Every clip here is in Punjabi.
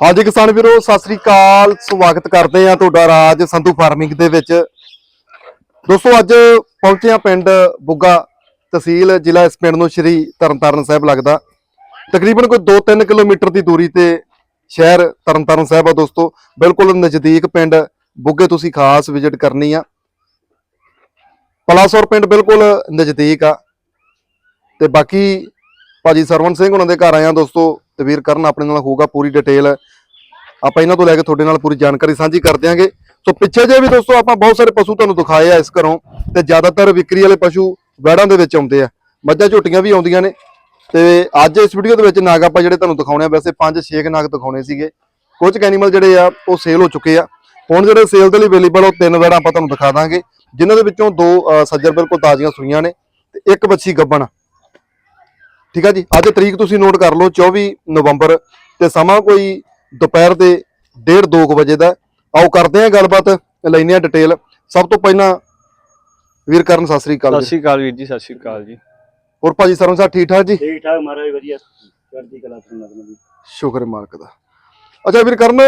ਹਾਂਜੀ ਕਿਸਾਨ ਵੀਰੋ, ਸਤਿ ਸ੍ਰੀ ਅਕਾਲ। ਸਵਾਗਤ ਕਰਦੇ ਆ ਤੁਹਾਡਾ ਰਾਜ ਸੰਧੂ ਫਾਰਮਿੰਗ ਦੇ ਵਿੱਚ। ਦੋਸਤੋ, ਅੱਜ ਪਹੁੰਚੇ ਆ ਪਿੰਡ ਬੁੱਗਾ ਤਹਿਸੀਲ, ਜ਼ਿਲ੍ਹਾ ਇਸ ਪਿੰਡ ਨੂੰ ਸ਼੍ਰੀ ਤਰਨਤਾਰਨ ਸਾਹਿਬ ਲੱਗਦਾ। ਤਕਰੀਬਨ ਕੋਈ 2-3 ਕਿਲੋਮੀਟਰ ਦੀ ਦੂਰੀ ਤੇ ਸ਼ਹਿਰ ਤਰਨਤਾਰਨ ਸਾਹਿਬ ਆ ਦੋਸਤੋ। ਬਿਲਕੁਲ ਨਜ਼ਦੀਕ ਪਿੰਡ ਬੁੱਗੇ ਤੁਸੀਂ ਖਾਸ ਵਿਜ਼ਿਟ ਕਰਨੀ ਆ। ਪਲਾਸੌਰ ਪਿੰਡ ਬਿਲਕੁਲ ਨਜ਼ਦੀਕ ਆ। ਤੇ ਬਾਕੀ ਭਾਜੀ ਸਰਵਨ ਸਿੰਘ ਉਹਨਾਂ ਦੇ ਘਰ ਆਏ ਆ ਦੋਸਤੋ। ਤੇ ਵੀਰ ਕਰਨ ਆਪਣੇ ਨਾਲ ਹੋਊਗਾ ਪੂਰੀ ਡਿਟੇਲ ਆਪਾਂ ਇਹਨਾਂ ਤੋਂ ਲੈ ਕੇ ਤੁਹਾਡੇ ਨਾਲ ਪੂਰੀ ਜਾਣਕਾਰੀ ਸਾਂਝੀ ਕਰ ਦਿਆਂਗੇ। ਸੋ ਪਿੱਛੇ ਜੇ ਵੀ ਦੋਸਤੋ ਆਪਾਂ ਬਹੁਤ ਸਾਰੇ ਪਸ਼ੂ ਤੁਹਾਨੂੰ ਦਿਖਾਏ ਆ ਇਸ ਘਰੋਂ, ਤੇ ਜ਼ਿਆਦਾਤਰ ਵਿਕਰੀ ਵਾਲੇ ਪਸ਼ੂ ਵੈੜਾਂ ਦੇ ਵਿੱਚ ਆਉਂਦੇ ਆ। ਮੱਝਾਂ ਝੋਟੀਆਂ ਵੀ ਆਉਂਦੀਆਂ ਨੇ। ਤੇ ਅੱਜ ਇਸ ਵੀਡੀਓ ਦੇ ਵਿੱਚ ਨਾਗ ਆਪਾਂ ਜਿਹੜੇ ਤੁਹਾਨੂੰ ਦਿਖਾਉਣੇ ਆ, ਵੈਸੇ 5-6 ਨਾਗ ਦਿਖਾਉਣੇ ਸੀਗੇ। ਕੁਝ ਐਨੀਮਲ ਜਿਹੜੇ ਆ, ਉਹ ਸੇਲ ਹੋ ਚੁੱਕੇ ਆ। ਹੁਣ ਜਿਹੜੇ ਸੇਲ ਦੇ ਲਈ ਅਵੇਲੇਬਲ ਉਹ ਤਿੰਨ ਵੈੜਾਂ ਆਪਾਂ ਤੁਹਾਨੂੰ ਦਿਖਾ ਦਾਂਗੇ। ਜਿਨ੍ਹਾਂ ਦੇ ਵਿੱਚੋਂ ਦੋ ਸੱਜਰ ਬਿਲਕੁਲ ਤਾਜ਼ੀਆਂ ਸੂਈਆਂ ਨੇ, ਤੇ ਇੱਕ ਬੱਚੀ ਗੱਬਣ। ਠੀਕ ਆ ਜੀ ਅੱਜ ਤਰੀਕ ਤੁਸੀਂ ਨੋਟ ਕਰ ਲਓ 24 ਨਵੰਬਰ ਤੇ ਸਮਾਂ ਕੋਈ ਦੁਪਹਿਰ ਦੇ 1:30 2 ਵਜੇ ਦਾ ਆਓ ਕਰਦੇ ਹਾਂ ਗੱਲਬਾਤ ਲੈਨੇ ਆ ਡਿਟੇਲ ਸਭ ਤੋਂ ਪਹਿਲਾਂ ਵੀਰ ਕਰਨ ਸਤਿ ਸ੍ਰੀ ਅਕਾਲ ਸਤਿ ਸ਼੍ਰੀ ਅਕਾਲ ਵੀਰ ਜੀ ਸਤਿ ਸ਼੍ਰੀ ਅਕਾਲ ਜੀ। ਹੋਰ ਭਾਜੀ ਸਰਵਨ ਸਾਹਿਬ ਠੀਕ ਠਾਕ ਜੀ? ਠੀਕ ਠਾਕ ਮਹਾਰਾਜ ਵਧੀਆ। ਚੜ੍ਹਦੀ ਕਲਾ ਲੱਗਣਾ ਜੀ। ਸ਼ੁਕਰ ਮਾਲਕ ਦਾ। ਅੱਛਾ ਵੀਰ ਕਰਨ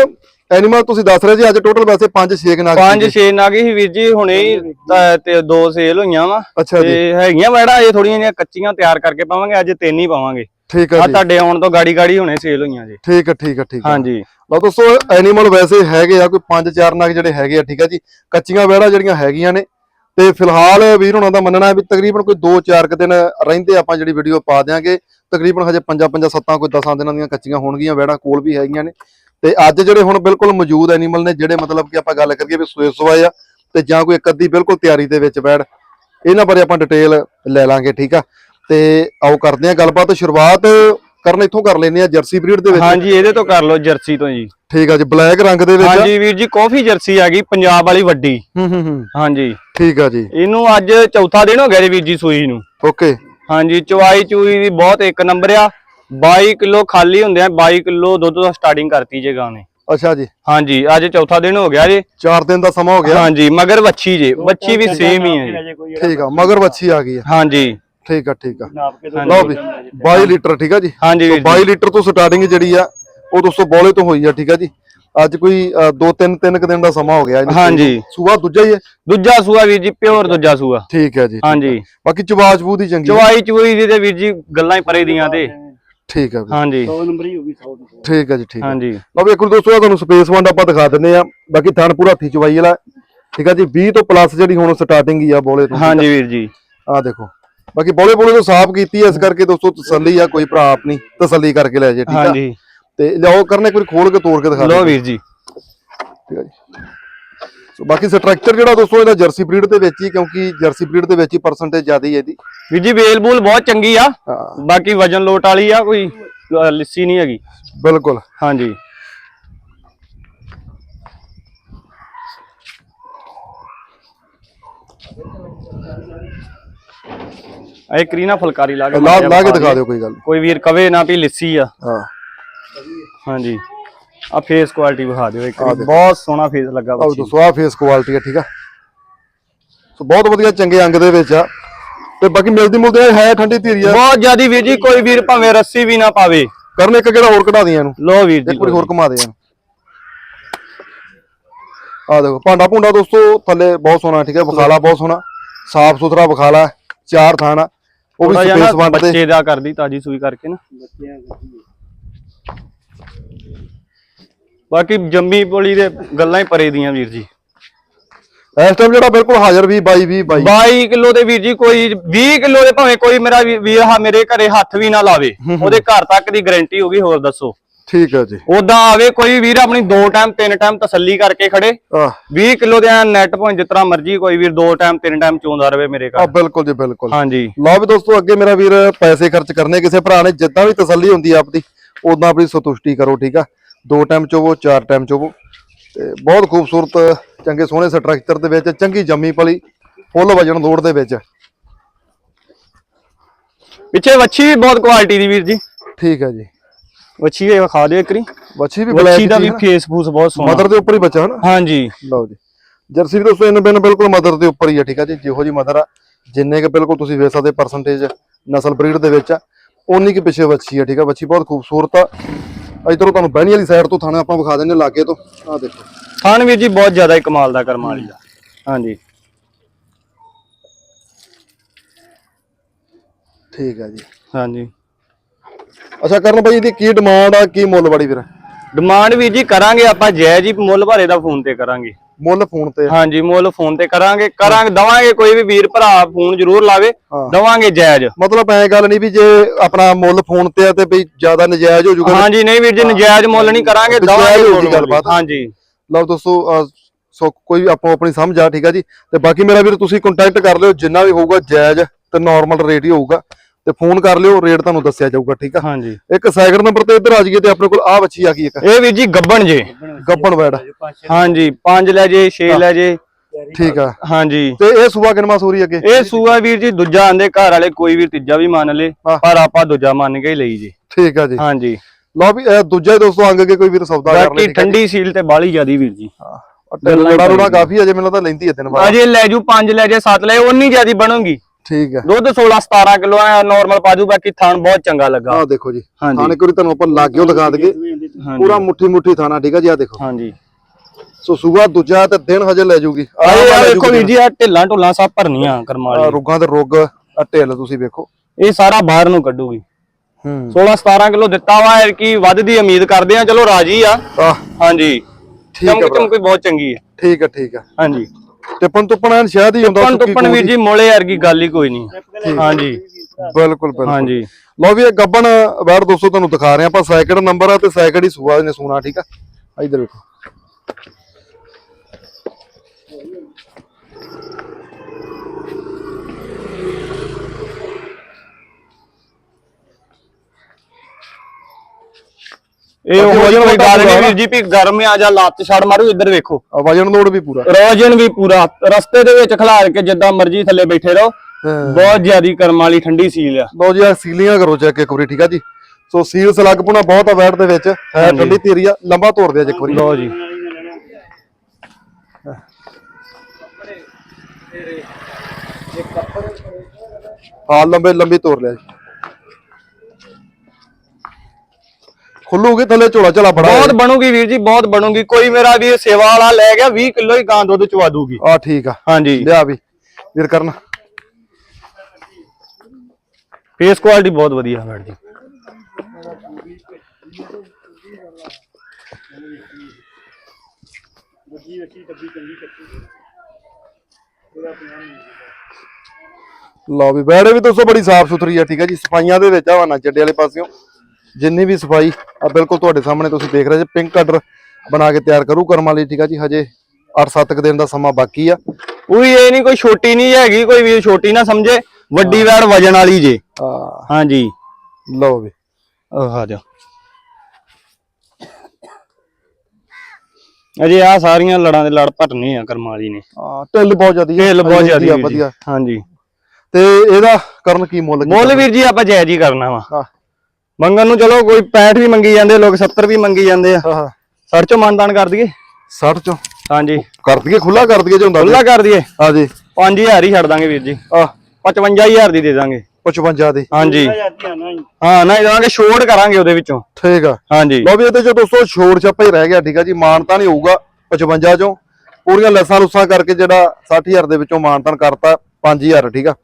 ਐਨੀਮਲ ਤੁਸੀਂ ਦੱਸ ਰਹੇ ਜੀ ਅੱਜ ਟੋਟਲ ਵੈਸੇ 5 6 ਨਾਗ ਪੰਜ। ਛੇ ਨਾਗ ਹੀ ਵੀਰ ਜੀ ਹੁਣੇ ਹੀ ਤਾਂ ਤੇ ਦੋ ਸੇਲ ਹੋਈਆਂ ਵਾ। ਅੱਛਾ ਤੇ ਹੈਗੀਆਂ ਵੈੜਾ ਇਹ ਥੋੜੀਆਂ ਜਿਹੀਆਂ ਕੱਚੀਆਂ ਤਿਆਰ ਕਰਕੇ ਪਾਵਾਂਗੇ ਅੱਜ ਤਿੰਨ ਹੀ ਪਾਵਾਂਗੇ। ਠੀਕ ਆ ਹੈ ਜੀ। ਤੁਹਾਡੇ ਆਉਣ ਤੋਂ ਗਾੜੀ ਗਾੜੀ ਹੁਣੇ ਸੇਲ ਹੋਈਆਂ ਜੀ। ਠੀਕ ਹੈ ਠੀਕ ਹੈ ਠੀਕ ਹੈ ਹਾਂਜੀ। ਲਓ ਦੋਸਤੋ ਐਨੀਮਲ ਵੈਸੇ ਹੈਗੇ ਆ ਕੋਈ 5-4 ਨਗ ਜਿਹੜੇ ਹੈਗੇ ਆ ਠੀਕ ਆ ਜੀ। ਕੱਚੀਆਂ ਵਿਹੜਾ ਜਿਹੜੀਆਂ ਹੈਗੀਆਂ ਨੇ। ਤੇ ਫਿਲਹਾਲ ਵੀਰ ਹੁਣਾਂ ਦਾ ਮੰਨਣਾ ਹੈ ਵੀ ਤਕਰੀਬਨ ਕੋਈ 2-4 ਕੁ ਦਿਨ ਰਹਿੰਦੇ ਆਪਾਂ ਜਿਹੜੀ ਵੀਡੀਓ ਪਾ ਦਿਆਂਗੇ। ਤਕਰੀਬਨ ਹਜੇ 5-5 7 ਕੋਈ 10 ਦਿਨਾਂ ਦੀਆਂ ਕੱਚੀਆਂ ਹੋਣਗੀਆਂ ਵਿਹੜਾ ਕੋਲ ਵੀ ਹੈਗੀਆਂ ਨੇ। ਤੇ ਅੱਜ ਜਿਹੜੇ ਹੁਣ ਬਿਲਕੁਲ ਮੌਜੂਦ ਐਨੀਮਲ ਨੇ ਜਿਹੜੇ ਮਤਲਬ ਕਿ ਆਪਾਂ ਗੱਲ ਕਰੀਏ ਵੀ ਸੋਏ ਸੋਏ ਆ ਤੇ ਜਾਂ ਕੋਈ ਇੱਕ ਅੱਧੀ ਬਿਲਕੁਲ ਤਿਆਰੀ ਦੇ ਵਿੱਚ ਬੈੜ ਇਹਨਾਂ ਬਾਰੇ ਆਪਾਂ ਡਿਟੇਲ ਲੈ ਲਾਂਗੇ ਠੀਕ ਆ? ਤੇ ਆਓ ਕਰਦੇ ਆ ਗੱਲਬਾਤ ਸ਼ੁਰੂਆਤ ਕਰਨ ਇੱਥੋਂ ਕਰ ਲੈਨੇ ਆ ਜਰਸੀ ਬਰੀਡ ਦੇ ਵਿੱਚ। ਹਾਂਜੀ ਇਹਦੇ ਤੋਂ ਕਰ ਲਓ ਜਰਸੀ ਤੋਂ ਜੀ। ਠੀਕ ਆ ਜੀ ਬਲੈਕ ਰੰਗ ਦੇ ਵਿੱਚ ਹਾਂਜੀ ਵੀਰ ਜੀ ਕਾਫੀ ਜਰਸੀ ਆ ਗਈ ਪੰਜਾਬ ਵਾਲੀ ਵੱਡੀ। ਹੂੰ ਹੂੰ ਹੂੰ। ਹਾਂਜੀ। ਠੀਕ ਆ ਜੀ। ਇਹਨੂੰ ਅੱਜ ਚੌਥਾ ਦਿਨ ਹੋ ਗਿਆ ਜੀ ਵੀਰ ਜੀ ਸੂਈ ਨੂੰ। ਓਕੇ। ਹਾਂਜੀ ਚਵਾਈ ਚੂਈ ਦੀ ਬਹੁਤ ਇੱਕ ਨੰਬਰ ਆ। 22 ਕਿਲੋ ਖਾਲੀ ਹੁੰਦੇ ਆ 22 ਕਿਲੋ ਦੁੱਧ ਦਾ ਸਟਾਰਟਿੰਗ ਕਰਤੀ ਜੇ ਗਾਣੇ ਅੱਛਾ ਜੀ। ਹਾਂਜੀ ਅੱਜ ਚੌਥਾ ਦਿਨ ਹੋ ਗਿਆ ਜੀ। 4 ਦਿਨ ਦਾ ਸਮਾਂ ਹੋ ਗਿਆ। ਹਾਂਜੀ ਮਗਰ ਵੱਛੀ ਜੇ ਵੱਛੀ ਵੀ ਸੇਮ ਹੀ ਹੈ ਜੀ। ਠੀਕ ਆ ਮਗਰ ਵੱਛੀ ਆ ਗਈ ਆ। ਹਾਂਜੀ। ਠੀਕ ਆ ਠੀਕ ਆ। ਨਾਪ ਕੇ ਤੋਂ ਲਓ ਵੀ 22 ਲੀਟਰ ਠੀਕ ਆ ਜੀ। ਹਾਂਜੀ ਸੋ ਵੀਰ ਜੀ। 22 ਲੀਟਰ ਤੋਂ ਸਟਾਰਟਿੰਗ ਜਿਹੜੀ ਆ ਉਹ ਦੋਸਤੋ ਬੋਲੇ ਤੋਂ ਹੋਈ ਆ ਠੀਕ ਆ ਜੀ। ਅੱਜ ਕੋਈ 2-3 3 ਦਿਨ ਦਾ ਸਮਾਂ ਹੋ ਗਿਆ ਹਾਂਜੀ। ਸੂਆ ਦੂਜਾ ਹੀ ਹੈ ਦੂਜਾ ਸੂਆ ਵੀਰ ਜੀ ਪਿਓਰ ਦੂਜਾ ਸੂਆ। ਠੀਕ ਹੈ ਜੀ ਹਾਂਜੀ। ਬਾਕੀ ਚਵਾਜ ਬੂ ਦੀ ਚੰਗੀ। ਚਵਾਈ ਚੂਈ ਦੀ ਤੇ ਵੀਰ ਜੀ ਗੱਲਾਂ ਹੀ ਪਰੇ ਦੀਆਂ ਤੇ। ਠੀਕ ਆ ਵੀ ਹਾਂਜੀ। 100 ਨੰਬਰ ਹੀ ਹੋਊਗੀ 100 ਦੀ ਠੀਕ ਆ ਜੀ ਠੀਕ ਆ। ਹਾਂਜੀ। ਲਓ ਵੀ ਇੱਕ ਵਾਰ ਦੋਸਤੋ ਤੁਹਾਨੂੰ ਸਪੇਸ ਵੰਡ ਆਪਾਂ ਦਿਖਾ ਦਿੰਨੇ ਆ ਬਾਕੀ ਥਣ ਪੂਰਾ ਹੱਥੀ ਚਵਾਈ ਵਾਲਾ। ਠੀਕ ਆ ਜੀ 20 ਤੋਂ ਪਲੱਸ ਜਿਹੜੀ ਹੁਣ ਸਟਾਰਟਿੰਗ ਹੀ ਆ ਬੋਲੇ ਤੋਂ। ਹਾਂਜੀ ਵੀਰ ਜੀ। ਆ ਦੇਖੋ। ਬਾਕੀ ਬੋਲੇ ਬੋਲੇ ਤੋਂ ਸਾਫ਼ ਕੀਤੀ ਐ ਇਸ ਕਰਕੇ ਦੋਸਤੋ ਤਸੱਲੀ ਆ ਕੋਈ ਭਰਾ ਆਪਣੀ ਤਸੱਲੀ ਕਰਕੇ ਲੈ ਜੇ ਠੀਕ ਆ। ਹਾਂਜੀ। ਤੇ ਲਿਆਓ ਕਰਨੇ ਕੋਈ ਖੋਲ ਕੇ ਤੋੜ ਕੇ ਦਿਖਾ ਲੋ ਦਿਓ। ਵੀਰ ਜੀ। ਠੀਕ ਆ ਜੀ। ਸੋ ਬਾਕੀ ਸਟਰਕਚਰ ਜਿਹੜਾ ਦੋਸਤੋ ਇਹਦਾ ਜਰਸੀ ਬਰੀਡ ਦੇ ਵਿੱਚ ਹੀ ਕਿਉਂਕਿ ਜਰਸੀ ਬਰੀਡ ਦੇ ਵਿੱਚ ਹੀ ਪਰਸੈਂਟੇਜ ਜ਼ਿਆਦਾ ਹੀ ਹੈ ਇਹਦੀ। ਵੀਰ ਜੀ ਵੇਲ ਬੂਲ ਬਹੁਤ ਚੰਗੀ ਆ। ਬਾਕੀ ਵਜਨ ਲੋਟ ਵਾਲੀ ਆ ਕੋਈ ਲਿੱਸੀ ਨਹੀਂ ਹੈਗੀ। ਬਿਲਕੁਲ। ਹਾਂਜੀ। ਇਹ ਕਰੀਨਾ ਫੁਲਕਾਰੀ ਲਾ ਕੇ ਲਾ ਕੇ ਦਿਖਾ ਦਿਓ ਕੋਈ ਗੱਲ। ਕੋਈ ਵੀਰ ਕਵੇ ਨਾ ਵੀ ਲਿੱਸੀ ਆ। ਹਾਂ। ਹਾਂਜੀ। ਆ ਫੇਸ ਕੁਆਲਿਟੀ ਵਿਖਾ ਦਿਓ ਇੱਕ ਵਾਰੀ। ਬਹੁਤ ਸੋਹਣਾ ਫੇਸ ਲੱਗਾ ਆਹ ਬੱਚੀ। ਦੋਸਤੋ ਆ ਫੇਸ ਕੁਆਲਿਟੀ ਹੈ ਠੀਕ ਆ? ਸੋ ਬਹੁਤ ਵਧੀਆ ਚੰਗੇ ਅੰਗ ਦੇ ਵਿੱਚ ਆ। ਤੇ ਬਾਕੀ ਮਿਲਦੀ ਮੁਲਦੀ ਹੈ ਠੰਡੀ ਧੀਰੀ ਆ। ਬਹੁਤ ਜਿਆਦੀ ਵੀਰ ਜੀ ਕੋਈ ਵੀਰ ਭਾਵੇਂ ਰੱਸੀ ਵੀ ਨਾ ਪਾਵੇ। ਕਰਨ ਇੱਕ ਕਿਹੜਾ ਹੋਰ ਕਢਾ ਦੀਆਂ ਇਹਨੂੰ? ਲੋ ਵੀਰ ਜੀ ਇੱਕ ਵਾਰੀ ਹੋਰ ਘੁਮਾ ਦੇ ਇਹਨੂੰ। ਆ ਦੇਖੋ ਭਾਂਡਾ ਭੁੰਡਾ ਦੋਸਤੋ ਥੱਲੇ ਬਹੁਤ ਸੋਹਣਾ ਠੀਕ ਹੈ ਬਖਾਲਾ ਬਹੁਤ ਸੋਹਣਾ। ਸਾਫ਼ ਸੁਥਰਾ ਬਖਾਲਾ ਚਾਰ ਥਾਣਾ ਉਹ ਵੀ ਥੋੜਾ ਜਿਹਾ ਸਪੇਸ ਨਾ ਵੰਡ ਦੇ। ਬੱਚੇ ਦਾ ਕਰਦੀ ਤਾਜੀ ਸੂਈ ਕਰਕੇ ਨਾ ਬੱਚਿਆਂ ਦੀ ਬਾਕੀ ਜੰਮੀ ਪੋਲੀ ਦੇ ਗੱਲਾਂ ਹੀ ਪਰੇ ਦੀਆਂ ਵੀਰ ਜੀ। ਇਸ ਟਾਈਮ ਜਿਹੜਾ ਬਿਲਕੁਲ ਹਾਜ਼ਰ ਵੀ 22 20 22 22 ਕਿਲੋ ਦੇ ਵੀਰ ਜੀ ਕੋਈ 20 ਕਿਲੋ ਦੇ ਭਾਵੇਂ ਕੋਈ ਮੇਰਾ ਵੀਰ ਹਾ ਮੇਰੇ ਘਰੇ ਹੱਥ ਵੀ ਨਾ ਲਾਵੇ ਉਹਦੇ ਘਰ ਤੱਕ ਦੀ ਗਾਰੰਟੀ ਹੋਗੀ ਹੋਰ ਦੱਸੋ। ਠੀਕ ਹੈ ਜੀ। ਉਦਾਂ ਆਵੇ ਕੋਈ ਵੀਰ ਆਪਣੀ ਦੋ ਟਾਈਮ ਤਿੰਨ ਟਾਈਮ ਤਸੱਲੀ ਕਰਕੇ ਖੜੇ ਆ 20 ਕਿਲੋ ਦੇ ਨੈਟ ਭਾਵੇਂ ਜਿਸ ਤਰ੍ਹਾਂ ਮਰਜ਼ੀ ਕੋਈ ਵੀਰ ਦੋ ਟਾਈਮ ਤਿੰਨ ਟਾਈਮ ਚੋਂਦਾ ਰਵੇ ਮੇਰੇ ਆ ਘਰ ਬਿਲਕੁਲ ਜੀ ਬਿਲਕੁਲ। ਹਾਂਜੀ। ਲਓ ਵੀ ਦੋਸਤੋ ਅੱਗੇ ਮੇਰਾ ਵੀਰ ਪੈਸੇ ਖਰਚ ਕਰਨੇ ਕਿਸੇ ਭਰਾ ਨੇ ਜਿੱਦਾਂ ਵੀ ਤਸੱਲੀ ਹੁੰਦੀ ਆ ਆਪਦੀ ਉਦਾਂ ਆਪਣੀ ਸੰਤੁਸ਼ਟੀ ਕਰੋ ਠੀਕ ਆ? ਦੋ ਟਾਈਮ ਚੋਵੋ ਚਾਰ ਟਾਈਮ ਚੋਵੋ ਤੇ ਬਹੁਤ ਖੂਬਸੂਰਤ ਚੰਗੇ ਸੋਹਣੇ ਸਟਰਕਚਰ ਦੇ ਵਿੱਚ ਚੰਗੀ ਜੰਮੀ ਪਲੀ ਫੁੱਲ ਵਜਣ ਲੋੜ ਦੇ ਵਿੱਚ। ਪਿੱਛੇ ਵੱਛੀ ਵੀ ਬਹੁਤ ਕੁਆਲਿਟੀ ਦੀ ਵੀਰ ਜੀ। ਠੀਕ ਹੈ ਜੀ। ਵੱਛੀ ਵੀ ਵਿਖਾ ਦਿਓ ਇੱਕ ਵਾਰੀ। ਵੱਛੀ ਵੀ ਵੱਛੀ ਦਾ ਵੀ ਫੇਸ ਫੂਸ ਬਹੁਤ ਸੋਹਣਾ। ਮਦਰ ਦੇ ਉੱਪਰ ਹੀ ਬੱਚਾ ਹਨਾ ਹਾਂਜੀ। ਲਓ ਜੀ। ਜਰਸੀ ਵੀ ਦੋਸਤੋ ਇਹਨਾਂ ਬਿਨ ਬਿਲਕੁਲ ਮਦਰ ਦੇ ਉੱਪਰ ਹੀ ਆ ਠੀਕ ਆ ਜੀ? ਜਿਹੋ ਜੀ ਮਦਰ ਆ ਜਿੰਨੇ ਕਿ ਬਿਲਕੁਲ ਤੁਸੀਂ ਵੇਖ ਸਕਦੇ ਪਰਸੈਂਟੇਜ ਨਸਲ ਬਰੀਡ ਦੇ ਵਿੱਚ ਆ ਉਨੀ ਕਿ ਪਿੱਛੇ ਵੱਛੀ ਆ ਠੀਕ ਆ ਵੱਛੀ ਬਹੁਤ ਖੂਬਸੂਰਤ ਆ। ਇਧਰੋਂ ਤੁਹਾਨੂੰ ਬਹਿਣੀ ਵਾਲੀ ਸਾਈਡ ਤੋਂ ਥਾਣਾ ਆਪਾਂ ਵਿਖਾ ਦਿੰਨੇ ਲਾਗੇ ਤੋਂ। ਆਹ ਦੇਖੋ। ਥਾਨ ਵੀਰ ਜੀ ਬਹੁਤ ਜ਼ਿਆਦਾ ਹੀ ਕਮਾਲ ਦਾ ਕਰਮ ਵਾਲੀ ਦਾ ਹਾਂਜੀ। ਠੀਕ ਆ ਜੀ। ਹਾਂਜੀ। ਅੱਛਾ ਕਰਨ ਬਾਈ ਇਹਦੀ ਕੀ ਡਿਮਾਂਡ ਆ ਕੀ ਮੁੱਲ ਬੜੀ ਫਿਰ? ਡਿਮਾਂਡ ਵੀਰ ਜੀ ਕਰਾਂਗੇ ਆਪਾਂ ਜੈ ਜੀ ਮੁੱਲ ਭਾਰੇ ਦਾ ਫੋਨ ਤੇ ਕਰਾਂਗੇ। ਮੁੱਲ ਫੋਨ ਤੇ? ਹਾਂਜੀ ਮੁੱਲ ਫੋਨ ਤੇ ਕਰਾਂਗੇ। ਕਰਾਂਗੇ ਦਵਾਂਗੇ ਕੋਈ ਵੀ ਵੀਰ ਭਰਾ ਫੋਨ ਜ਼ਰੂਰ ਲਾਵੇ। ਦਵਾਂਗੇ ਜਾਇਜ਼। ਮਤਲਬ ਐ ਗੱਲ ਨਹੀਂ ਵੀ ਜੇ ਆਪਣਾ ਮੁੱਲ ਫੋਨ ਤੇ ਆ ਤੇ ਵੀ ਜ਼ਿਆਦਾ ਨਜਾਇਜ਼ ਹੋ ਜਾਊਗਾ ਹਾਂਜੀ ਨਹੀਂ ਵੀਰ ਜੀ ਨਜਾਇਜ਼ ਮੁੱਲ ਨਹੀਂ ਕਰਾਂਗੇ ਦਵਾਂਗੇ ਗੱਲਬਾਤ। ਹਾਂਜੀ। ਲਓ ਦੋਸਤੋ ਸੋ ਕੋਈ ਆਪੋ ਆਪਣੀ ਸਮਝ ਆ ਠੀਕ ਆ ਜੀ? ਤੇ ਬਾਕੀ ਮੇਰਾ ਵੀਰ ਤੁਸੀਂ ਕੰਟੈਕਟ ਕਰ ਲਿਓ ਜਿੰਨਾ ਵੀ ਹੋਊਗਾ ਜਾਇਜ਼ ਤੇ ਨਾਰਮਲ ਰੇਟ ਹੀ ਹੋਊਗਾ। ਤੇ ਫੋਨ ਕਰ ਲਿਓ ਰੇਟ ਤੁਹਾਨੂੰ ਦੱਸਿਆ ਜਾਊਗਾ ਠੀਕ ਆ? ਹਾਂਜੀ। ਇੱਕ ਸੈਕਿੰਡ ਨੰਬਰ ਤੇ ਇੱਧਰ ਆ ਜਾਈਏ ਤੇ ਆਪਣੇ ਕੋਲ ਆ ਬੱਚੀ ਆ ਗਈ ਇੱਕ। ਇਹ ਵੀਰ ਜੀ ਗੱਬਣ ਜੇ। ਗੱਬਣ ਵੈੜ। ਹਾਂਜੀ 5 ਲੈ ਜੇ 6 ਲੈ ਜੇ। ਠੀਕ ਆ। ਹਾਂਜੀ। ਤੇ ਇਹ ਸੂਆ ਕਿਨਮਾ ਸੂਰੀ ਅੱਗੇ? ਇਹ ਸੂਆ ਵੀਰ ਜੀ ਦੂਜਾ ਆਂਦੇ ਘਰ ਵਾਲੇ ਕੋਈ ਵੀ ਤੀਜਾ ਵੀ ਮੰਨ ਲੇ ਹਾਂ। ਪਰ ਆਪਾਂ ਦੂਜਾ ਮੰਨ ਕੇ ਹੀ ਲਈ ਜੀ। ਠੀਕ ਆ ਜੀ। ਹਾਂਜੀ। ਲਓ ਵੀ ਇਹ ਦੂਜਾ ਹੀ ਦੋਸਤੋ ਅੰਗ ਕੇ ਕੋਈ ਵੀਰ ਸੌਦਾ ਕਰ ਬਾਕੀ ਲੈ ਠੰਡੀ ਸੀਲ ਤੇ ਬਾਲੀ ਜਿਆਦੀ ਵੀਰ ਜੀ। ਲੜਾ ਰੋੜਾ ਕਾਫੀ ਅਜੇ ਮੈਨੂੰ ਤਾਂ ਲੈਂਦੀ ਹੈ ਦਿਨ ਬਾਅਦ ਅਜੇ ਲੈ ਜੂ 5 ਲੈ ਜੇ 7 ਲੈ ਉਨੀ ਜਿਆਦੀ ਬਣੂਗੀ। ਠੀਕ ਆ ਦੁੱਧ 16 17 ਕਿਲੋ ਆ ਨਾਰਮਲ ਪਾਜੂ ਬਾਕੀ ਥਾਣ ਬਹੁਤ ਚੰਗਾ ਲੱਗਾ। ਆਹ ਦੇਖੋ ਜੀ। ਥਾਣੇ ਕੋਈ ਤੁਹਾਨੂੰ ਆਪਾਂ ਲਾਗਿਓ ਦਿਖਾ ਹਾਂਜੀ। ਪੂਰਾ ਮੁੱਠੀ ਮੁੱਠੀ ਥਾਣਾ ਠੀਕ ਆ ਜੀ ਆ ਦੇਖੋ। ਹਾਂਜੀ। ਸੋ ਸੂਆ ਦੂਜਾ ਤੇ ਦਿਨ ਹਜੇ ਲੈ ਜੂਗੀ। ਆਏ ਆ ਵੇਖੋ ਵੀਰ ਜੀ ਆ ਢਿੱਲਾਂ ਢੁੱਲਾਂ ਸਭ ਭਰਨੀਆਂ ਕਰਮਾਲੀ। ਰੁੱਗਾਂ ਤੇ ਰੁੱਗ ਆ ਢਿੱਲ ਤੁਸੀਂ ਵੇਖੋ। ਇਹ ਸਾਰਾ ਬਾਹਰ ਨੂੰ ਕੱਢੂਗੀ। ਹੂੰ। 16 17 ਕਿਲੋ ਦਿੱਤਾ ਵਾ ਕੀ ਵੱਧ ਦੀ ਉਮੀਦ ਕਰਦੇ ਆ ਚਲੋ ਰਾਜੀ ਆ। ਹਾਂਜੀ। ਠੀਕ ਆ ਚਮਕ ਬਹੁਤ ਚੰਗੀ ਹੈ। ਠੀਕ ਆ ਠੀਕ ਆ ਹਾਂਜੀ। ਟਿੱਪਣ ਟੁੱਪਣ ਐਨ ਸ਼ਾਇਦ ਹੀ ਹੁੰਦਾ ਟੁੱਪਣ ਟੁੱਪਣ ਵੀਰ ਜੀ ਮੋਲੇ ਵਰਗੀ ਗੱਲ ਹੀ ਕੋਈ ਨਹੀਂ। ਹਾਂਜੀ। ਬਿਲਕੁਲ ਬਿਲਕੁਲ। ਹਾਂਜੀ। ਲਓ ਵੀ ਇਹ ਗੱਬਣ ਬੈਠ ਦੋਸਤੋ ਤੁਹਾਨੂੰ ਦਿਖਾ ਰਹੇ ਆਪਾਂ। ਸੈਕਿੰਡ ਨੰਬਰ ਆ ਤੇ ਸੈਕਿੰਡ ਹੀ ਸੂਆ ਨੇ ਸੂਣਾ ਠੀਕ ਆ? ਇਧਰ ਵੇਖੋ। ਇਹ ਉਹ ਜਿਹੀ ਕੋਈ ਗੱਲ ਨਹੀਂ ਵਜਨ ਵੀਰ ਜੀ ਵੀ ਗਰਮ ਆ ਜਾ ਲੱਤ ਛੜ ਮਾਰੂ ਇੱਧਰ ਵੇਖੋ। ਵਜਨ ਲੋਡ ਵੀ ਪੂਰਾ। ਰੋਜਨ ਵੀ ਪੂਰਾ। ਰਸਤੇ ਦੇ ਵਿੱਚ ਖਿਲਾਰ ਕੇ ਜਿੱਦਾਂ ਮਰਜ਼ੀ ਥੱਲੇ ਬੈਠੇ ਰਹੋ। ਬਹੁਤ ਜ਼ਿਆਦੀ ਕਰਮ ਵਾਲੀ ਠੰਡੀ ਸੀਲ ਆ। ਲਓ ਜੀ ਆ ਸੀਲੀਆਂ ਕਰੋ ਚੈੱਕ ਇੱਕ ਵਾਰੀ ਠੀਕ ਆ ਜੀ? ਸੋ ਸੀਲ ਸਲੱਗ ਪੁਣਾ ਬਹੁਤ ਆ ਬੈਠ ਦੇ ਵਿੱਚ। ਹੈ। ਠੰਡੀ ਤੇਰੀ ਆ ਲੰਬਾ ਤੋੜ ਦਿਆ ਜੀ ਇੱਕ ਵਾਰੀ। ਲੋ ਜੀ। ਹਾਂ ਲੰਬੇ ਲੰਬੀ ਤੋੜ ਲਿਆ ਜੀ। ਖੁੱਲੂਗੀ ਥੱਲੇ ਝੋਲਾ ਝਲਾ ਬੜਾ ਬਹੁਤ ਬਣੂਗੀ ਵੀਰ ਜੀ ਬਹੁਤ ਬਣੂਗੀ। ਕੋਈ ਮੇਰਾ ਵੀਰ ਸੇਵਾ ਵਾਲਾ ਲੈ ਗਿਆ 20 ਕਿਲੋ ਹੀ ਗਾਂ ਦੁੱਧ ਚਵਾ ਦੂਗੀ। ਆ ਠੀਕ ਆ। ਹਾਂਜੀ। ਲਿਆ ਵੀ ਵੀਰ ਕਰਨ। ਫੇਸ ਕੁਆਲਿਟੀ ਬਹੁਤ ਵਧੀਆ ਮੈਡ ਜੀ। ਲਓ ਵੀ ਬੈੜੇ ਵੀ ਦੋਸਤੋ ਬੜੀ ਸਾਫ਼ ਸੁਥਰੀ ਆ ਠੀਕ ਆ ਜੀ। ਸਫਾਈਆਂ ਦੇ ਵਿੱਚ ਹਵਾਨਾ ਚੱਡੇ ਵਾਲੇ ਪਾਸਿਓਂ। ਜਿੰਨੀ ਵੀ ਸਫ਼ਾਈ ਆ ਬਿਲਕੁਲ ਤੁਹਾਡੇ ਸਾਹਮਣੇ ਤੁਸੀਂ ਦੇਖ ਰਹੇ ਜੀ ਪਿੰਕ ਕਟਰ ਬਣਾ ਕੇ ਤਿਆਰ ਕਰੂ ਕਰਮਾਂ ਲਈ ਠੀਕ ਆ ਜੀ? ਹਜੇ 8-7 ਦਿਨ ਦਾ ਸਮਾਂ ਬਾਕੀ ਆ। ਕੋਈ ਇਹ ਨਹੀਂ ਕੋਈ ਛੋਟੀ ਨਹੀਂ ਹੈਗੀ ਕੋਈ ਵੀਰ ਛੋਟੀ ਨਾ ਸਮਝੇ ਵੱਡੀ ਵੈੜ ਵਜਨ ਵਾਲੀ ਜੇ। ਆ ਹਾਂਜੀ। ਲਓ ਵੀ। ਉਹ ਆ ਜਾ ਅਜੇ ਆ ਸਾਰੀਆਂ ਲੜਾਂ ਦੇ ਲੜ ਭਰਨੇ ਆ ਕਰਮ ਵਾਲੀ ਨੇ। ਆ ਢਿੱਲ ਬਹੁਤ ਜ਼ਿਆਦੀ ਆ। ਢਿੱਲ ਬਹੁਤ ਜ਼ਿਆਦੀ ਜੀ। ਵਧੀਆ। ਹਾਂਜੀ। ਤੇ ਇਹਦਾ ਕਰਨ ਕੀ ਮੁੱਲ? ਮੁੱਲ ਵੀਰ ਜੀ ਆਪਾਂ ਜਾਇਜ਼ ਹੀ ਕਰਨਾ ਵਾ। ਹਾਂ। ਮੰਗਣ ਨੂੰ ਚਲੋ ਕੋਈ 65 ਵੀ ਮੰਗੀ ਜਾਂਦੇ ਲੋਕ 70 ਵੀ ਮੰਗੀ ਜਾਂਦੇ ਆ। ਹਾਂ ਹਾਂ। 60 ਚੋਂ ਮਾਨਦਾਨ ਕਰ ਦਈਏ? 60 ਚੋਂ। ਹਾਂਜੀ। ਕਰ ਦਈਏ ਖੁੱਲਾ ਕਰ ਦਈਏ ਜੇ ਹੁੰਦਾ ਖੁੱਲਾ ਕਰ ਦਈਏ? ਹਾਂ ਜੀ। 5000 ਹੀ ਛੱਡ ਦਾਂਗੇ ਵੀਰ ਜੀ। ਆ 55000 ਦੀ ਦੇ ਦਾਂਗੇ। 55 ਦੀ। ਹਾਂਜੀ। ਨਾ ਹੀ ਨਾ ਦੇਵਾਂਗੇ ਛੋੜ ਕਰਾਂਗੇ ਉਹਦੇ ਵਿੱਚੋਂ। ਠੀਕ ਆ। ਹਾਂਜੀ। ਲਓ ਵੀ ਇਹਦੇ ਚ ਦੋਸਤੋ ਛੋੜ ਛੱਪਾ ਹੀ ਰਹਿ ਗਿਆ ਠੀਕ ਆ ਜੀ। ਮਾਨਤਾ ਨਹੀਂ ਹੋਊਗਾ 55 ਚੋਂ। ਪੂਰੀਆਂ ਲੈਸਾਂ ਲੁੱਸਾਂ ਕਰਕੇ ਜਿਹੜਾ 60000 ਦੇ ਵਿੱਚੋਂ ਮਾਨਤਾਨ ਕਰਤਾ 5000 ਠੀਕ ਆ।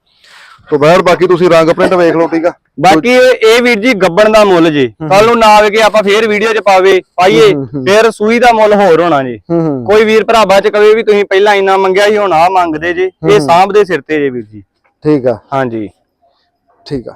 ਤੋਂ ਬਾਹਰ ਬਾਕੀ ਤੁਸੀਂ ਰੰਗ ਪ੍ਰਿੰਟ ਵੇਖ ਲਓ ਠੀਕ ਆ। ਬਾਕੀ ਇਹ ਵੀਰ ਜੀ ਗੱਬਣ ਦਾ ਮੁੱਲ ਜੀ। ਕੱਲ ਨੂੰ ਨਾ ਆਵੇ ਕਿ ਆਪਾਂ ਫੇਰ ਵੀਡੀਓ 'ਚ ਪਾਵੇ ਪਾਈਏ ਫੇਰ ਸੂਈ ਦਾ ਮੁੱਲ ਹੋਰ ਹੋਣਾ ਜੀ। ਕੋਈ ਵੀਰ ਭਰਾ ਬਾਅਦ 'ਚ ਕਵੇ ਵੀ ਤੁਸੀਂ ਪਹਿਲਾਂ ਇੰਨਾ ਮੰਗਿਆ ਸੀ ਹੁਣ ਆ ਮੰਗਦੇ ਜੇ। ਇਹ ਸਾਂਭਦੇ ਸਿਰ ਤੇ ਜੇ ਵੀਰ ਜੀ। ਠੀਕ ਆ। ਹਾਂਜੀ। ਠੀਕ ਆ।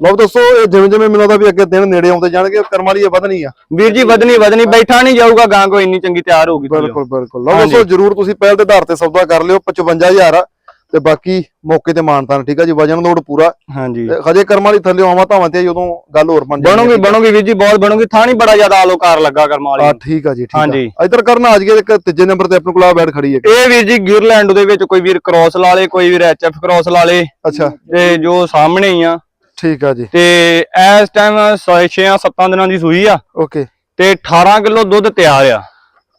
ਲਓ ਦੋਸਤੋ ਇਹ ਜਿਵੇਂ ਜਿਵੇਂ ਮੈਨੂੰ ਲੱਗਦਾ ਵੀ ਅੱਗੇ ਦਿਨ ਨੇੜੇ ਆਉਂਦੇ ਜਾਣਗੇ ਕਰਮ ਵਾਲੀ ਇਹ ਵਧਣੀ ਆ। ਵੀਰ ਜੀ ਵਧਣੀ ਵਧਣੀ। ਬੈਠਾ ਨਹੀਂ ਜਾਊਗਾ ਗਾਂ ਕੋਈ ਇੰਨੀ ਚੰਗੀ ਤਿਆਰ ਹੋਊਗੀ। ਬਿਲਕੁਲ ਬਿਲਕੁਲ। ਲਓ ਦੋਸਤੋ ਜਰੂਰ ਤੁਸੀਂ ਪਹਿਲ ਦੇ ਆਧਾਰ ਤੇ ਸੌਦਾ ਕਰ ਲਿਓ 55000 ਆ। ਤੇ ਬਾਕੀ ਮੌਕੇ ਤੇ ਮਾਨਤਾਨ ਠੀਕ ਆ ਜੀ? ਵਜਨ ਲੋਡ ਪੂਰਾ। ਹਾਂਜੀ। ਹਜੇ ਕਰਮ ਵਾਲੀ ਥੱਲੇ ਆਵਾਂ ਧਾਵਾਂ ਤੇ ਉਦੋਂ ਗੱਲ ਹੋਰ ਬਣ ਜਾਂਦੀ। ਬਣੂਗੀ ਬਣੂਗੀ ਵੀਰ ਜੀ ਬਹੁਤ ਬਣੂਗੀ। ਥਾਣੀ ਬੜਾ ਜ਼ਿਆਦਾ ਆਲੋਕਾਰ ਲੱਗਾ ਕਰਮ ਆ ਵਾਲੀ ਠੀਕ ਆ ਜੀ ਠੀਕ ਆ। ਹਾਂਜੀ। ਇਧਰ ਕਰਨ ਆ ਜੀਏ ਇੱਕ ਤੀਜੇ ਨੰਬਰ ਤੇ ਆਪਣੇ ਕੋਲ ਆ ਬੈਠ ਖੜੀ ਹੈ। ਇਹ ਵੀਰ ਜੀ ਗਿਰਲੈਂਡ ਦੇ ਵਿੱਚ ਕੋਈ ਵੀਰ ਕ੍ਰਾਸ ਲਾ ਲੇ ਕੋਈ ਵੀਰ ਐਚਐਫ ਕ੍ਰਾਸ ਲਾ ਲੇ। ਅੱਛਾ। ਤੇ ਜੋ ਸਾਹਮਣੇ ਹੀ ਆ। ਠੀਕ ਆ ਜੀ। ਤੇ ਇਸ ਟਾਈਮ 6 7 ਦਿਨਾਂ ਦੀ ਸੂਈ ਆ। ਓਕੇ। ਤੇ 18 ਕਿਲੋ ਦੁੱਧ ਤਿਆਰ ਆ।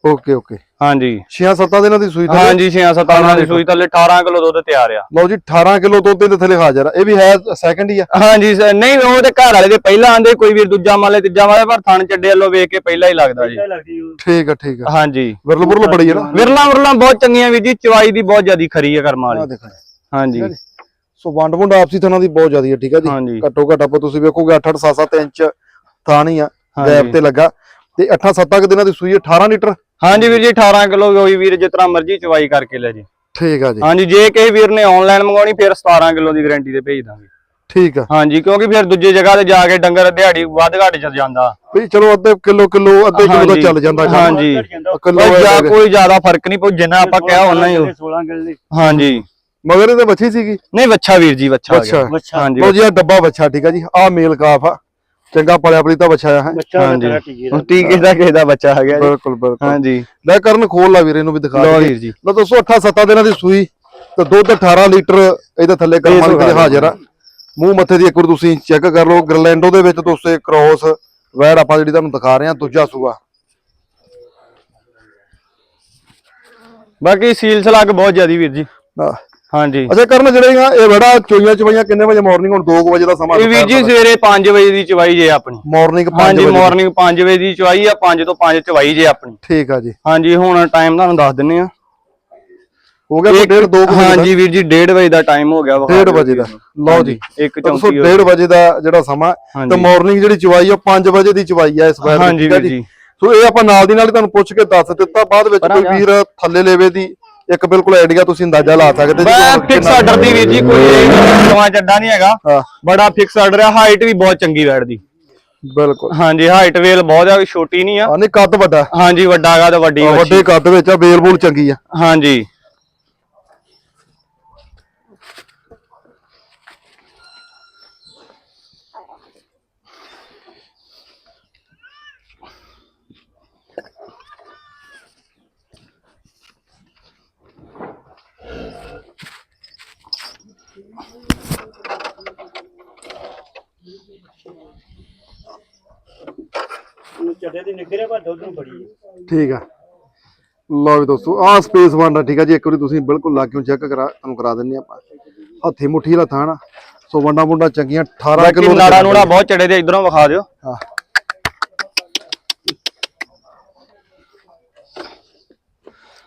Okay okay. ਹਾਂਜੀ। 6-7 ਦਿਨਾਂ ਦੀ ਸੂਈ ਥੱਲੇ? ਹਾਂਜੀ 6-7 ਦਿਨਾਂ ਦੀ ਸੂਈ ਥੱਲੇ 18 ਕਿਲੋ ਦੁੱਧ ਤਿਆਰ ਆ। ਲਓ ਜੀ 18 ਕਿਲੋ ਦੁੱਧ ਦੇ ਥੱਲੇ ਹਾਜ਼ਰ ਆ। ਇਹ ਵੀ ਹੈ ਸੈਕੰਡ ਹੀ ਆ। ਹਾਂਜੀ ਸਰ ਨਹੀਂ ਉਹ ਤੇ ਘਰ ਵਾਲੇ ਦੇ ਪਹਿਲਾਂ ਆਂਦੇ ਕੋਈ ਵੀਰ ਦੂਜਾ ਮਾਲੇ ਤੀਜਾ ਮਾਲੇ ਪਰ ਥਣ ਚੱਡੇ ਵੱਲੋਂ ਵੇਖ ਕੇ ਪਹਿਲਾਂ ਹੀ ਲੱਗਦਾ ਜੀ। ਠੀਕ ਆ ਠੀਕ ਆ। ਹਾਂਜੀ। ਵਿਰਲ ਬੁਰਲ ਬੜੀ ਹੈ ਨਾ। ਵਿਰਲਾ ਵਿਰਲਾ ਬਹੁਤ ਚੰਗੀਆਂ ਵੀਰ ਜੀ ਚਵਾਈ ਦੀ ਬਹੁਤ ਜ਼ਿਆਦੀ ਖਰੀ ਆ ਕਰਮ ਆ ਵਾਲੀ ਹਾਂਜੀ। ਸੋ ਵੰਡ ਵੰਡ ਆਪਸੀ ਥਾਂ ਦੀ ਬਹੁਤ ਜ਼ਿਆਦੀ ਹੈ ਠੀਕ ਆ ਜੀ। ਹਾਂਜੀ। ਘੱਟੋ ਘੱਟ ਆਪਾਂ ਤੁਸੀਂ ਵੇਖੋਗੇ 8 8 7 7 ਇੰਚ ਥਾਂ ਹੀ ਆ। ਗੈਪ ਤੇ ਲੱਗਾ। ਤੇ 8 7 ਦਿਨਾਂ ਦੀ ਸੂਈ ਹੈ 18 ਲੀਟਰ। ਹਾਂਜੀ ਵੀਰ ਜੀ 18 ਕਿਲੋ ਕੋਈ ਵੀਰ ਜਿਸ ਤਰ੍ਹਾਂ ਮਰਜ਼ੀ ਚਵਾਈ ਕਰਕੇ ਲੈ ਜੀ। ਠੀਕ ਆ ਜੀ। ਹਾਂਜੀ ਜੇ ਕਿਸੇ ਵੀਰ ਨੇ ਆਨਲਾਈਨ ਮੰਗਾਉਣੀ ਫਿਰ 17 ਕਿਲੋ ਦੀ ਗਾਰੰਟੀ ਤੇ ਭੇਜ ਦਾਂਗੇ। ਠੀਕ ਆ। ਹਾਂਜੀ ਕਿਉਂਕਿ ਫਿਰ ਦੂਜੀ ਜਗ੍ਹਾ ਤੇ ਜਾ ਕੇ ਡੰਗਰ ਦਿਹਾੜੀ ਵੱਧ ਘੱਟ ਚ ਜਾਂਦਾ। ਵੀ ਚਲੋ ਅੱਧੇ ਕਿਲੋ ਕਿਲੋ ਅੱਧੇ ਕਿਲੋ ਦਾ। ਚੱਲ ਜਾਂਦਾ। ਹਾਂਜੀ। ਕਿਲੋ ਕੋਈ ਜਾ ਹੈ ਕੋਈ ਜ਼ਿਆਦਾ ਫ਼ਰਕ ਨਹੀਂ ਪਊ ਜਿੰਨਾ ਆਪਾਂ ਕਿਹਾ ਉਹਨਾਂ ਹੀ 16 ਗਿਲ ਦੇ। ਹਾਂਜੀ। ਮਗਰ ਇਹਦੇ ਬੱਚੀ ਸੀਗੀ? ਨਹੀਂ ਵੱਛਾ ਵੀਰ ਜੀ ਵੱਛਾ ਆ ਗਿਆ। ਹਾਂਜੀ। ਲਓ ਜੀ ਆ ਡੱਬਾ ਬੱਚਾ ਠੀਕ ਆ ਜੀ। ਆ ਮੇਲ ਕਾਫ ਆ। ਚੰਗਾ ਪਲਿਆ ਪਲੀਤਾ ਬੱਚਾ ਹੈ। ਬੱਚਾ ਹਾਂਜੀ। ਤੇਰਾ ਟੀਕੇ ਹੁਣ ਟੀਕੇ ਦਾ ਕਿਸੇ ਦਾ ਬੱਚਾ ਆ ਗਿਆ ਜੀ। ਬਿਲਕੁਲ ਬਿਲਕੁਲ। ਹਾਂਜੀ। ਲੈ ਕਰਨ ਖੋਲ ਲਾ ਵੀਰੇ ਇਹਨੂੰ ਵੀ ਦਿਖਾ ਲਓ। ਵੀਰ ਜੀ। ਲਓ ਦੋਸਤੋ 8 7 ਦਿਨਾਂ ਦੀ ਸੂਈ ਤੇ ਦੁੱਧ 18 ਲੀਟਰ ਇਹਦੇ ਥੱਲੇ ਕਰਮਾਂ ਦੇ ਵਾਰ ਹਾਜ਼ਰ ਆ। ਮੂੰਹ ਮੱਥੇ ਦੀ ਇੱਕ ਵਾਰ ਤੁਸੀਂ ਚੈੱਕ ਕਰ ਲਓ। ਗਰਲੈਂਡੋ ਦੇ ਵਿੱਚ ਦੋਸਤੋ ਕ੍ਰੋਸ ਵੈੜ ਆਪਾਂ ਜਿਹੜੀ ਤੁਹਾਨੂੰ ਦਿਖਾ ਰਹੇ ਹਾਂ ਦੂਜਾ ਸੂਆ। ਬਾਕੀ ਸੀਲ ਸਲੱਗ ਬਹੁਤ ਜ਼ਿਆਦੀ ਵੀਰ ਜੀ। ਆਹ। ਹਾਂਜੀ। ਅੱਛਾ ਕਰਨ ਜਿਹੜੀਆਂ ਇਹ ਵੜਾ ਚੋਈਆਂ ਚਵਾਈਆਂ ਕਿੰਨੇ ਵਜੇ ਮਾਰਨਿੰਗ ਹੁਣ 2 ਵਜੇ ਦਾ ਸਮਾਂ ਇਹ ਵੀਰ ਜੀ ਸਵੇਰੇ 5 ਵਜੇ ਦੀ ਚਵਾਈ ਜੇ ਆਪਣੀ। ਮਾਰਨਿੰਗ 5 ਹਾਂਜੀ ਮਾਰਨਿੰਗ 5 ਵਜੇ ਦੀ ਚਵਾਈ ਆ 5 ਤੋਂ 5 ਚਵਾਈ ਜੇ ਆਪਣੀ। ਠੀਕ ਆ ਜੀ। ਹਾਂਜੀ ਹੁਣ ਟਾਈਮ ਤੁਹਾਨੂੰ ਦੱਸ ਦਿੰਨੇ ਆ। ਹੋ ਗਿਆ ਡੇਢ 2 ਵਜੇ ਹਾਂਜੀ ਵੀਰ ਜੀ 1:30 ਵਜੇ ਦਾ ਟਾਈਮ ਹੋ ਗਿਆ ਵਾ 1:30 ਵਜੇ ਦਾ। ਲਓ ਜੀ ਇੱਕ ਦੋਸਤੋ ਚੌਂਤੀ 1:30 ਵਜੇ ਦਾ ਜਿਹੜਾ ਸਮਾਂ ਤੇ ਮਾਰਨਿੰਗ ਜਿਹੜੀ ਚਵਾਈ ਆ 5 ਵਜੇ ਦੀ ਚਵਾਈ ਆ ਇਸ ਵਾਰ। ਹਾਂਜੀ ਵੀਰ ਜੀ। ਸੋ ਇਹ ਆਪਾਂ ਨਾਲ ਦੀ ਨਾਲ ਤੁਹਾਨੂੰ ਪੁੱਛ ਕੇ ਦੱਸ ਦਿੱਤਾ ਬਾਅਦ ਵਿੱਚ ਕੋਈ। ਵੀਰ ਥੱਲੇ ਲੈਵੇ ਦੀ ਇੱਕ ਬਿਲਕੁਲ ਆਈਡੀਆ ਤੁਸੀਂ ਅੰਦਾਜ਼ਾ ਲਾ ਸਕਦੇ ਮੈਂ ਜੀ ਫਿਕਸ ਆਰਡਰ ਦੀ ਵੀਰ ਜੀ ਕੋਈ ਨਵਾਂ ਚੱਡਾ ਨਹੀਂ ਹੈਗਾ। ਬੜਾ ਫਿਕਸ ਆਰਡਰ ਹੈ ਹਾਈਟ ਵੀ ਬਹੁਤ ਚੰਗੀ ਬੈਠ ਦੀ ਬਿਲਕੁਲ। ਹਾਂਜੀ ਹਾਈਟ ਵੇਲ ਬਹੁਤ ਆ ਛੋਟੀ ਨਹੀਂ ਆ। ਨਹੀਂ ਕੱਦ ਵੱਡਾ। ਹਾਂਜੀ ਵੱਡਾ ਹੈਗਾ ਤਾਂ ਵੱਡੀ। ਵੱਡੇ ਕੱਦ ਵਿੱਚ ਆ ਬੇਲ ਬੂਲ ਚੰਗੀ ਆ। ਹਾਂਜੀ ਉਹਨੂੰ ਚੱਡੇ ਦੀ ਨਿਗਰੇ ਪਰ ਦੁੱਧ ਨੂੰ ਬੜੀ ਹੈ। ਠੀਕ ਆ। ਲਓ ਵੀ ਦੋਸਤੋ ਆ ਸਪੇਸ ਵੰਡਾ ਠੀਕ ਆ ਜੀ ਇੱਕ ਵਾਰੀ ਤੁਸੀਂ ਬਿਲਕੁਲ ਲਾ ਕੇ ਚੈੱਕ ਕਰਾ ਤੁਹਾਨੂੰ ਕਰਾ ਦਿੰਨੇ ਆਪਾਂ। ਹੱਥੀ ਮੁੱਠੀ ਵਾਲਾ ਥਾਣਾ ਸੋ ਵੰਡਾ ਮੁੰਡਾ ਚੰਗੀਆਂ 18 ਬਾਕੀ ਕਿਲੋ ਨਾੜਾ ਨੂੜਾ ਬਹੁਤ ਚੜੇ ਦੇ ਇਧਰੋਂ ਵਿਖਾ ਦਿਓ। ਹਾਂ।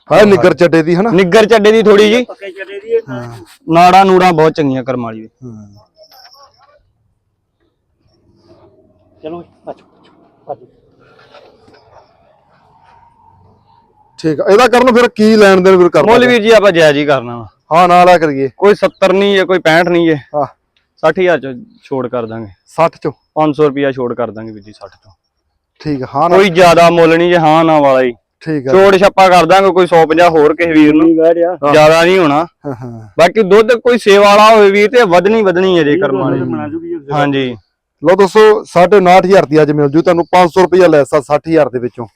ਹਾਂ ਨਿੱਗਰ ਚੱਡੇ ਦੀ ਹਨਾ? ਨਿੱਗਰ ਚੱਡੇ ਦੀ ਥੋੜੀ ਜੀ ਪੱਕੇ ਚੱਡੇ ਦੀ ਇਹ ਨਾੜਾ ਨੂੜਾ ਬਹੁਤ ਚੰਗੀਆਂ ਕਰਮ ਵਾਲੀ। ਦੀ। ਚਲੋ ਅੱਛਾ ਠੀਕ ਆ। ਇਹਦਾ ਕਰਨ ਫਿਰ ਕੀ ਲੈਣ ਦੇਣ ਵੀਰ ਕਰਨਾ ਮੁੱਲ ਵੀਰ ਜੀ ਆਪਾਂ ਜਾਇਜ਼ ਹੀ ਕਰਨਾ ਵਾ। ਹਾਂ ਨਾਲ ਆ ਕਰੀਏ। ਕੋਈ 70 ਨਹੀਂ ਹੈ ਕੋਈ 65 ਨਹੀਂ ਹੈ। ਹਾਂ। 60000 ਚ ਛੋੜ ਕਰ ਦਾਂਗੇ। 60 ਚੋਂ। 500 ਰੁਪਿਆ ਛੋੜ ਕਰ ਦਾਂਗੇ ਵੀਰ ਜੀ 60 ਤੋਂ। ਠੀਕ ਆ ਹਾਂ ਕੋਈ ਜ਼ਿਆਦਾ ਮੁੱਲ ਨਹੀਂ ਜੇ ਹਾਂ ਨਾ ਵਾਲਾ ਹੀ। ਠੀਕ ਆ। ਛੋੜ ਛੱਪਾ ਕਰ ਦਾਂਗੇ ਕੋਈ 150 ਹੋਰ ਕਿਸੇ ਵੀਰ ਨੂੰ। ਜ਼ਿਆਦਾ ਨਹੀਂ ਹੋਣਾ। ਹਾਂ ਹਾਂ। ਬਾਕੀ ਦੁੱਧ ਕੋਈ ਸੇਵਾ ਵਾਲਾ ਹੋਵੇ ਵੀਰ ਤੇ ਵਧਣੀ ਵਧਣੀ ਹੈ ਜੇ ਕਰਮ ਵਾਲੀ। ਹਾਂਜੀ। ਲੋ ਦੋਸਤੋ 9.5000 ਦੀ ਅੱਜ ਮਿਲ ਜੂ। ਤੁਹਾਨੂੰ 500 ਰੁਪਇਆ ਲੈਸ ਆ 60000 ਦੇ ਵਿੱਚੋਂ।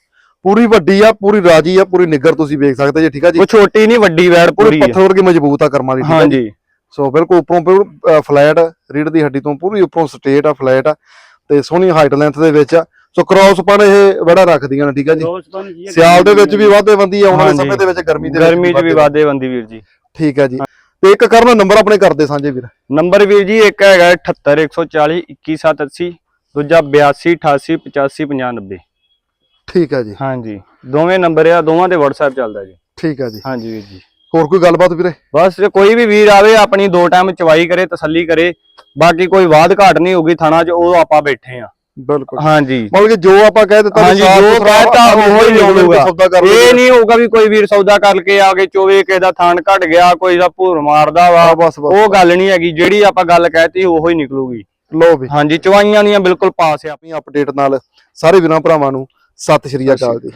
ਪੂਰੀ ਵੱਡੀ ਆ ਪੂਰੀ ਰਾਜੀ ਆ ਪੂਰੀ ਨਿੱਗਰ ਤੁਸੀਂ ਵੇਖ ਸਕਦੇ ਜੀ ਠੀਕ ਆ ਜੀ? ਉਹ ਛੋਟੀ ਨਹੀਂ ਵੱਡੀ ਵੈੜ ਪੂਰੀ ਪੱਥਰ ਵਰਗੀ ਮਜ਼ਬੂਤ ਆ ਕਰਮਾਂ ਦੀ ਠੀਕ ਆ ਜੀ? ਸੋ ਬਿਲਕੁਲ ਉੱਪਰੋਂ ਫਲੈਟ ਰੀੜ ਦੀ ਹੱਡੀ ਤੋਂ ਪੂਰੀ ਉੱਪਰੋਂ ਸਟੇਟ ਆ ਫਲੈਟ ਆ ਤੇ ਸੋਹਣੀ ਹਾਈਟ ਲੈਂਥ ਦੇ ਵਿੱਚ ਆ। ਸੋ ਕ੍ਰੋਸ ਪਨ ਇਹ ਬੜਾ ਰੱਖਦੀਆਂ ਨੇ ਠੀਕ ਆ ਜੀ? ਸਿਆਲ ਦੇ ਵਿੱਚ ਵੀ ਵਾਧੇ ਬੰਦੀ ਆਉਣ ਵਾਲੇ ਹਾਂਜੀ। ਸਮੇਂ ਦੇ ਵਿੱਚ ਗਰਮੀ ਦੇ ਵਿੱਚ ਗਰਮੀ 'ਚ ਵੀ ਵਾਧੇ। ਵਾਧੇ ਬੰਦੀ ਵੀਰ ਜੀ। ਠੀਕ ਆ ਜੀ। ਤੇ ਇੱਕ ਕਰਨ ਨੰਬਰ ਆਪਣੇ ਕਰਦੇ ਸਾਂਝੇ ਵੀਰ। ਨੰਬਰ ਵੀਰ ਜੀ ਇੱਕ ਹੈਗਾ 78 140 21780 ਦੂਜਾ 82 88 85 50 ਠੀਕ ਆ ਜੀ। ਹਾਂਜੀ। ਦੋਵੇਂ ਨੰਬਰ ਆ ਦੋਵਾਂ ਤੇ WhatsApp ਚੱਲਦਾ ਜੀ। ਠੀਕ ਆ ਜੀ। ਹਾਂਜੀ ਵੀਰ ਜੀ। ਹੋਰ ਕੋਈ ਗੱਲਬਾਤ ਵੀਰੇ? ਬਸ ਜੇ ਕੋਈ ਵੀ ਵੀਰ ਆਵੇ ਆਪਣੀ ਦੋ ਟਾਈਮ ਚਵਾਈ ਕਰੇ ਤਸੱਲੀ ਕਰੇ ਬਾਕੀ ਕੋਈ ਵਾਧ ਘਾਟ ਨਹੀਂ ਹੋਊਗੀ ਥਾਣਾ 'ਚ ਉਹ ਆਪਾਂ ਬੈਠੇ ਆ। ਬਿਲਕੁਲ। ਹਾਂਜੀ। ਮਤਲਬ ਕਿ ਜੋ ਆਪਾਂ ਕਹਿ ਦਿੱਤਾ ਹਾਂਜੀ ਜੋ ਕਹਤਾ ਉਹ ਹੀ ਹੋਊਗਾ ਇਹ। ਨਹੀਂ ਹੋਊਗਾ ਵੀ ਕੋਈ ਵੀਰ ਸੌਦਾ ਕਰਕੇ ਆ ਕੇ ਚੋਵੇ ਕਿਸੇ ਦਾ ਥਾਣ ਘਟ ਗਿਆ ਕੋਈ ਦਾ ਭੂਰ ਮਾਰਦਾ ਵਾ ਹਾਂ, ਬਸ ਬਸ। ਉਹ ਗੱਲ ਨਹੀਂ ਹੈਗੀ। ਜਿਹੜੀ ਆਪਾਂ ਗੱਲ ਕਹਿਤੀ ਉਹ ਹੀ ਨਿਕਲੂਗੀ। ਲੋ ਵੀ। ਹਾਂਜੀ ਚਵਾਈਆਂ ਦੀਆਂ ਬਿਲਕੁਲ ਪਾਸ ਆ। ਆਪਣੀ ਅਪਡੇਟ ਨਾਲ ਸਾਰੇ ਵੀਰਾਂ ਭਰਾਵਾਂ ਨੂੰ ਸਤਿ ਸ਼੍ਰੀ ਅਕਾਲ ਜੀ।